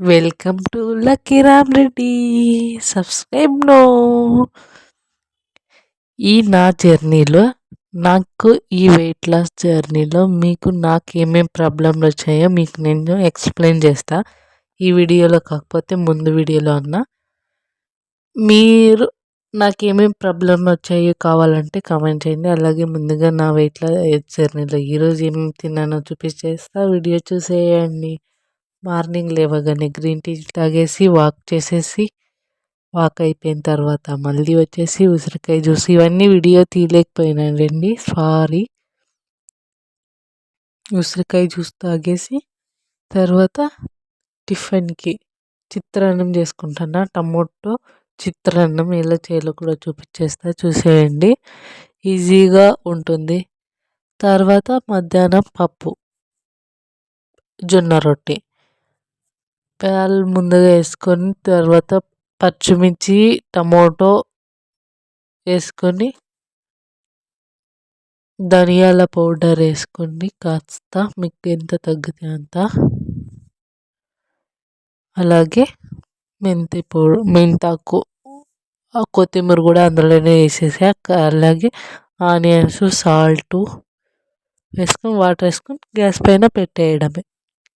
Welcome to lucky Ram Reddy. Subscribe no. ఈ నా జర్నీలో నాకు ఈ వెయిట్ లాస్ జర్నీలో మీకు నాకు ఏమేమి ప్రాబ్లంలు వచ్చాయో మీకు నేను ఎక్స్ప్లెయిన్ చేస్తా. ఈ వీడియోలో కాకపోతే ముందు వీడియోలో అన్న. మీరు నాకు ఏమేమి ప్రాబ్లం వచ్చాయో కావాలంటే కామెంట్ చేయండి. అలాగే ముందుగా నా వెయిట్ లాస్ జర్నీలో ఈరోజు ఏమేమి తిన్నానో చూపించేస్తా. వీడియో చూసేయండి. మార్నింగ్ లేవగానే గ్రీన్ టీ తాగేసి వాక్ చేసేసి వాక్ అయిపోయిన తర్వాత మళ్ళీ వచ్చేసి ఉసిరికాయ జ్యూస్. ఇవన్నీ వీడియో తీయలేకపోయినానండి. సారీ. ఉసిరికాయ జ్యూస్ తాగేసి తర్వాత టిఫిన్కి చిత్రాన్నం చేసుకుంటున్నా టమోటో చిత్రాన్నం ఎలా చేయాలో కూడా చూపించేస్తా చూసేయండి. ఈజీగా ఉంటుంది. తర్వాత మధ్యాహ్నం పప్పు జొన్న రొట్టె. ప్యాల్ ముందుగా వేసుకొని తర్వాత పచ్చిమిర్చి టమోటో వేసుకొని ధనియాల పౌడర్ వేసుకొని కాస్త మీకు ఎంత తగ్గితే అంత. అలాగే మెంతి పౌడర్ మెంతాకు కొత్తిమీర కూడా అందులోనే వేసేసి. అలాగే ఆనియన్స్ సాల్ట్ వేసుకొని వాటర్ వేసుకొని గ్యాస్ పైన పెట్టేయడమే.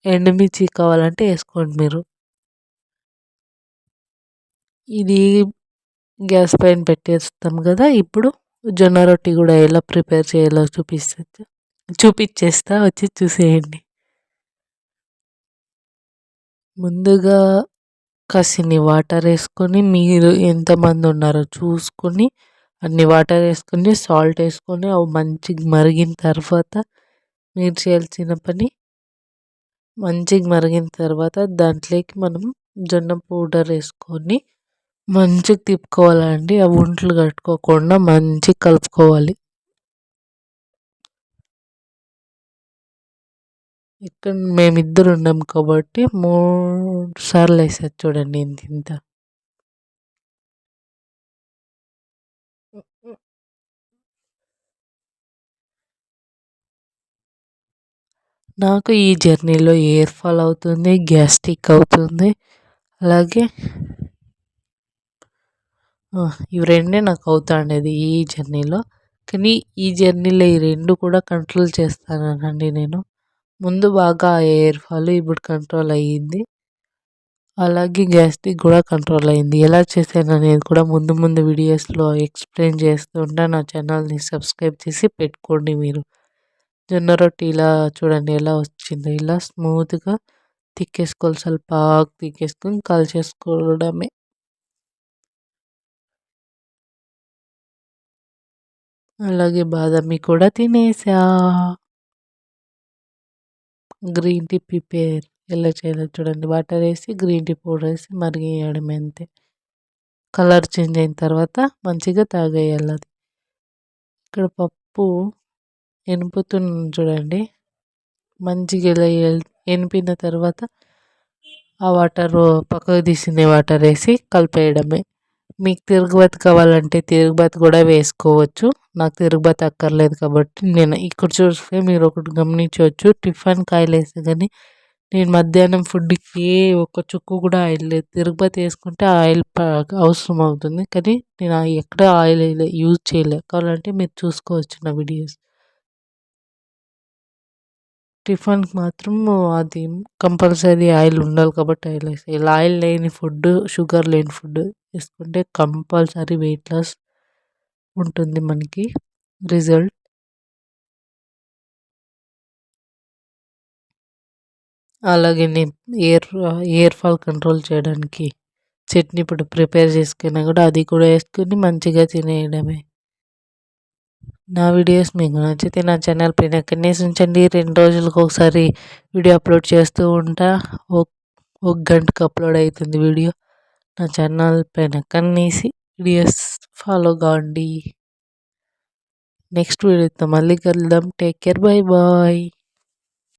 ఎండుమిర్చి కావాలంటే వేసుకోండి మీరు. ఇది గ్యాస్ పైన పెట్టేస్తాం కదా ఇప్పుడు జొన్న రొట్టి కూడా ఎలా ప్రిపేర్ చేయాలో చూపిస్తా చూపించేస్తా వచ్చి చూసేయండి. ముందుగా కసిని వాటర్ వేసుకొని మీరు ఎంతమంది ఉన్నారో చూసుకొని అన్ని వాటర్ వేసుకొని సాల్ట్ వేసుకొని అవి మంచిగా మరిగిన తర్వాత మీరు చేయాల్సిన పని మంచిగా మరిగిన తర్వాత దాంట్లోకి మనం జొన్న పౌడర్ వేసుకొని మంచిగా తిప్పుకోవాలండి. ఆ ఉంటలు కట్టుకోకుండా మంచిగా కలుపుకోవాలి. ఇక్కడ మేమిద్దరు ఉన్నాం కాబట్టి మూడు సార్లు వేసారు చూడండి ఇంత ఇంత. నాకు ఈ జర్నీలో ఎయిర్ ఫాల్ అవుతుంది గ్యాస్ట్రిక్ అవుతుంది అలాగే ఇవి రెండే నాకు అవుతా ఉండేది ఈ జర్నీలో. కానీ ఈ జర్నీలో ఈ రెండు కూడా కంట్రోల్ చేస్తానండి నేను. ముందు బాగా ఎయిర్ ఫాల్ ఇప్పుడు కంట్రోల్ అయ్యింది. అలాగే గ్యాస్ట్రిక్ కూడా కంట్రోల్ అయింది ఎలా చేశాను అనేది కూడా ముందు ముందు వీడియోస్లో ఎక్స్ప్లెయిన్ చేస్తూ ఉంటా నా ఛానల్ని సబ్స్క్రైబ్ చేసి పెట్టుకోండి మీరు. జొన్న రొట్టి ఇలా చూడండి ఎలా వచ్చిందో. ఇలా స్మూత్గా తిక్కేసుకోవాలి. చాలా బాగా తిక్కేసుకొని కలిసేసుకోవడమే. అలాగే బాదామి కూడా తినేసా. గ్రీన్ టీ ప్రిపేర్ ఎలా చేయాలో చూడండి. వాటర్ వేసి గ్రీన్ టీ పౌడర్ వేసి మరిగేయడం అంతే. కలర్ చేంజ్ అయిన తర్వాత మంచిగా తాగేయాలి అది. ఇక్కడ పప్పు ఎనుపుతుంది చూడండి. మంచిగా ఇలా ఎనిపిన తర్వాత ఆ వాటర్ పక్కకు తీసిన వాటర్ వేసి కలిపేయడమే. మీకు తిరుగుబాతు కావాలంటే తిరుగుబాతు కూడా వేసుకోవచ్చు. నాకు తిరుగుబాతి అక్కర్లేదు కాబట్టి నేను ఇక్కడ చూస్తే మీరు ఒకటి గమనించవచ్చు. టిఫిన్ కాయలు వేస్తే కానీ నేను మధ్యాహ్నం ఫుడ్కి ఒక చుక్కు కూడా ఆయిల్ లేదు. తిరుగుబాతు వేసుకుంటే ఆయిల్ అవసరం అవుతుంది కానీ నేను ఎక్కడ ఆయిల్ యూజ్ చేయలేదు. కావాలంటే మీరు చూసుకోవచ్చు నా వీడియోస్. టిఫిన్కి మాత్రం అది కంపల్సరీ ఆయిల్ ఉండాలి కాబట్టి ఆయిల్ వేస్తాను ఇలా ఆయిల్ లేని ఫుడ్ షుగర్ లేని ఫుడ్ వేసుకుంటే కంపల్సరీ వెయిట్ లాస్ ఉంటుంది మనకి. రిజల్ట్? అలాగే నేను ఎయిర్ ఎయిర్ ఫాల్ కంట్రోల్ చేయడానికి చట్నీ ఇప్పుడు ప్రిపేర్ చేసుకున్నా కూడా అది కూడా వేసుకుని మంచిగా తినేయడమే. నా వీడియోస్ మీకు నచ్చితే నా ఛానల్ పైన కనీసం ఉంచండి. రెండు రోజులకు ఒకసారి వీడియో అప్లోడ్ చేస్తూ ఉంటా. ఒక గంటకు అప్లోడ్ అవుతుంది వీడియో. నా ఛానల్ పైన కనీసి వీడియోస్ ఫాలో కావండి నెక్స్ట్ వీడియోతో మళ్ళీ కలుద్దాం. Take care bye bye